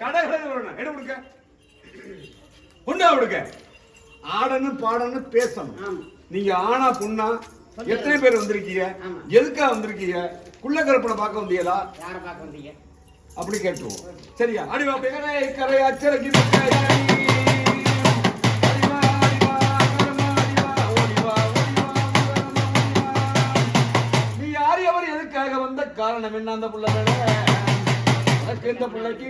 கடை கடை வரணும் கொடுக்க பொண்ணா கொடுக்க ஆடணும் பாடணும் பேசணும். நீங்க ஆனா பொண்ணா எத்தனை பேர் வந்திருக்கீங்க? ஆமா. எதுக்கா வந்திருக்கீங்க? குள்ள கருப்பனை பார்க்க வந்தீங்களா யாரை பார்க்க வந்தீங்க? அப்படி கேட்டுருவோம். சரியா? அடிவா பெகனை கரை அச்சரக்கி. நீ யார் எவர் எதுக்காக வந்த காரணம் என்ன அந்த புள்ள மேல உனக்கு இந்த பிள்ளைக்கு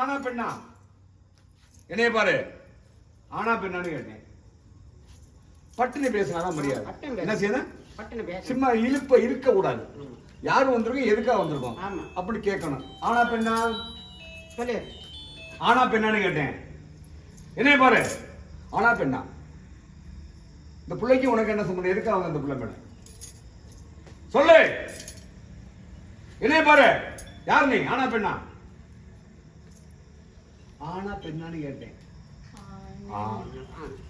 என்ன பெண்ணா? என்னைய பாரு ஆனா பெண்ணான்னு கேட்டேன் பட்டுன்னு பேசினாதான் மரியாதை. என்ன செய்யணும்? சும்மா இழுப்ப இருக்க கூடாது. யார் வந்திருக்கோம் எதுக்காக வந்திருக்கோம். அப்படி கேட்கணும். ஆனா பெண்ணா? சொல்லு. ஆனா பெண்ணான்னு கேட்டேன். என்ன பாரு. ஆனா பெண்ணா? இந்த பிள்ளைக்கு உனக்கு என்ன சம்பந்தம்? எதுக்காக வந்த இந்த பிள்ளை மேல? சொல்லு. என்ன பாரு. யார் நீ? ஆனா பெண்ணா? ஆனா பெண்ணான்னு கேட்டேன்.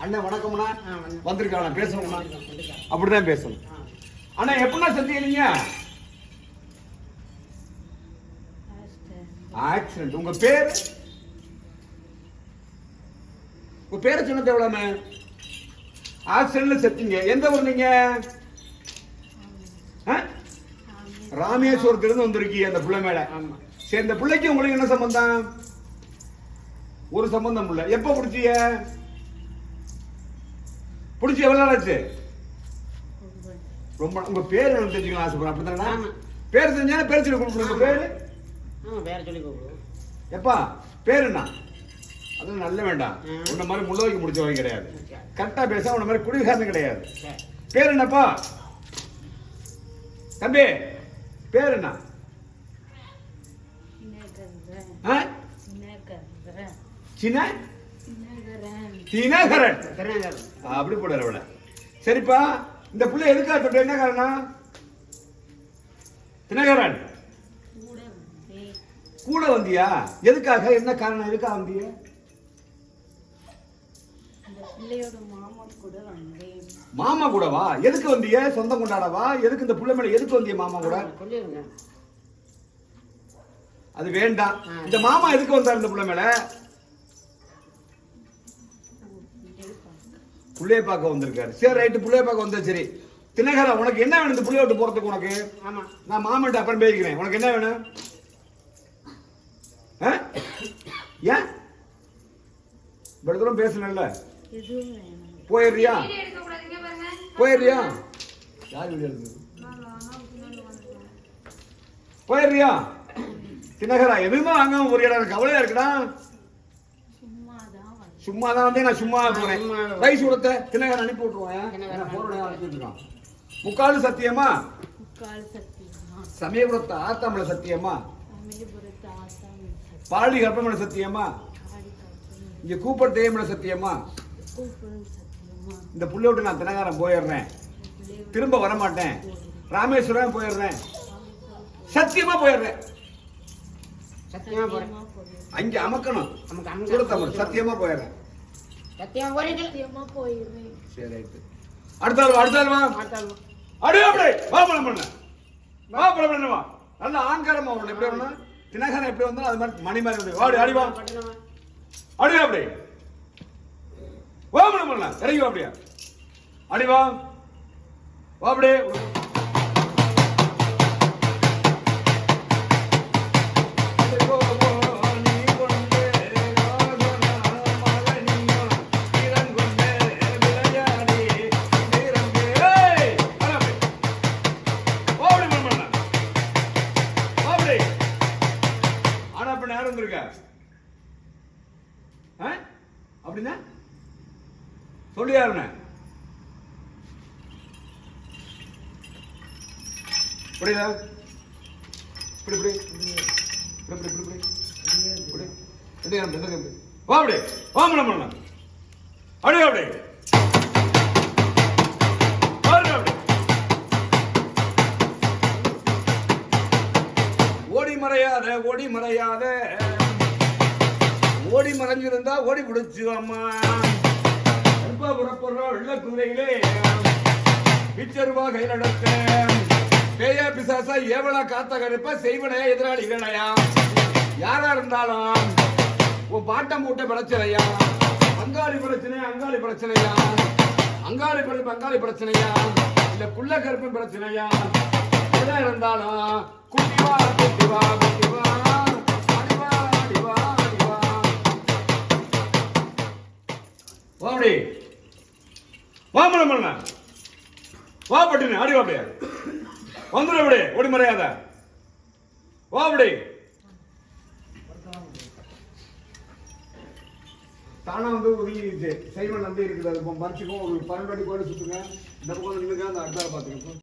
அண்ணன் வணக்கம்ண்ணா. வந்திருக்காங்க பேசணும்ண்ணா. அப்படிதான் பேசணும். அண்ணா எப்படிண்ணா சந்திக்கிறீங்க? ஆக்சிடென்ட் உங்க பேர்? உங்க பேரை சொன்னது எவ்வளவுண்ணே? ஆக்சிடென்ட்ல செத்தீங்க. எந்த ஊர் நீங்க? ஆ? ராமேஸ்வரத்துல இருந்து வந்திருக்கீங்க அந்த புள்ள மேல. சரி இந்த பிள்ளைக்கு உங்களுக்கு என்ன சம்பந்தம்? ஒரு சம்பந்தம் இல்ல எப்ப பிடிச்சீங்க? பிடிச்சி எவ்வளவு நாள் ஆச்சு? ரொம்ப உங்க பேர் எனக்கு தெரிஞ்சுக்கலாம் ஆசைப்படுறேன். அப்படித்தானே. பேர் தெரிஞ்சா பேர் சொல்லி கொடுக்கணும். பேரு? வேற சொல்லி கூப்பிடுவோம் எப்பா? பேர் என்ன? அது நல்ல வேண்டாம். உன்ன மாதிரி முள்ள வைக்க முடிச்சவங்க கிடையாது. கரெக்டா பேச உன்ன மாதிரி குடிகாரன் கிடையாது. பேர் என்னப்பா? தம்பி பேர் என்ன? சின்ன தினகரன். அப்படி போடுற விட சரிப்பா இந்த புள்ள எதுக்காக தொட்ட என்ன காரணம்? தினகரன். கூட வந்தியா? எதுக்காக? என்ன காரணம்? எதுக்காக வந்திய? மாமா கூடவா? எதுக்கு வந்திய? சொந்தம் கொண்டாடவா? எதுக்கு இந்த புள்ள மேல எதுக்கு வந்திய மாமா கூட? அது வேண்டாம். இந்த மாமா எதுக்கு வந்தார் இந்த புள்ள மேல? புள்ளைய பார்க்க வந்திருக்காரு. சரி ரைட்டு புள்ளைய பார்க்க வந்தா சரி. தினகரன் உனக்கு என்ன வேணும் இந்த புள்ளைய விட்டு போறதுக்கு உனக்கு? ஆமா. நான் மாமன்ட்ட அப்புறம் பேசிக்கிறேன். உனக்கு என்ன வேணும்? ஏன்? இவ்வளவு தூரம் பேசணும்ல போயிடுறியா போயிடுறியா யார் வீடியோ போயிடுறியா தினகரா எதுவுமே வாங்காம ஒரு இடம் கவலையா இருக்குடா. சும்மா தான் வந்தேன். சும்மா தான் வந்து நான் சும்மா போறேன். ரைஸ் கொடுத்த தினகரன் அனுப்பி விட்டுருவான் முக்கால் சத்தியமா? சமயபுரத்து ஆத்தாமல சத்தியமா? பாலி கற்பமல சத்தியமா? இங்க கூப்பர் தேயமல சத்தியமா? இந்த புள்ள விட்டு நான் தினகாரம் போயிடுறேன். திரும்ப வர மாட்டேன் ராமேஸ்வரம் போயிடுறேன். சத்தியமா போயிடுறேன். சத்தியமா போறேன். சத்தியமா போயிடுறேன் அங்க அமக்கணும். நமக்கு அங்க சூரத்தமிழ் சத்தியமா போயிடுறேன். சத்தியமா போயிடுவேன் சரி ரைட்டு. அடுத்த ஆள் வா, அடுத்த ஆள் வா. அடி அப்படி. வா படம் பண்ண. வா படம் பண்ண வா. நல்ல ஆங்காரமா வரணும் எப்படி வரணும்? தினகரன் எப்படி வந்தாலும் அது மாதிரி மணி மாதிரி வாடி அடி வா. பட்டுனமா அடி அப்படி. வா பண்ணலாம் இறங்கி வா அப்படியா அடி வா வா ஆ? அப்படின்னா சொல்லியாருண்ணே யாருன்னு புரியுதா இப்படி இப்படி இப்படி இப்படி இப்படி இப்படி இப்படி எந்த வா அப்படி. வா மேடம் பண்ணலாம் அப்படியே அப்படியே ஓடி மறையாத ஓடி மறையாத. ஓடி மறைஞ்சிருந்தா ஓடி பிடிச்சு அம்மா. புறப்படுற வெள்ள குதிரையிலே பிச்சருவா கையில் நடக்கிறேன் பேயா பிசாசா ஏவலா காத்த கருப்ப செய்வனையா எதிராளிகளையா யாரா இருந்தாலும் உன் பாட்டம் மூட்டை பிரச்சனையா அங்காளி பிரச்சனை அங்காளி பிரச்சனையா அங்காளி பிரச்சனை அங்காளி பிரச்சனையா இல்ல குள்ள கருப்பு பிரச்சனையா எதா இருந்தாலும் குட்டிவா குட்டிவா குட்டிவா அடிவா வா அடிவா பண்ண வா பட்டினு ஆடி வா அப்படியே வந்துடும் அப்படியே ஓடி மறையாத. வா அப்படி. தானா வந்து ஒதுங்கிடுச்சு சைவன் வந்து இருக்குது அது இப்போ மறைச்சிக்கும் ஒரு பன்னெண்டு அடி கோடி சுற்றுங்க இந்த பக்கம் நின்றுங்க அந்த அடுத்தால பார்த்துக்கோ.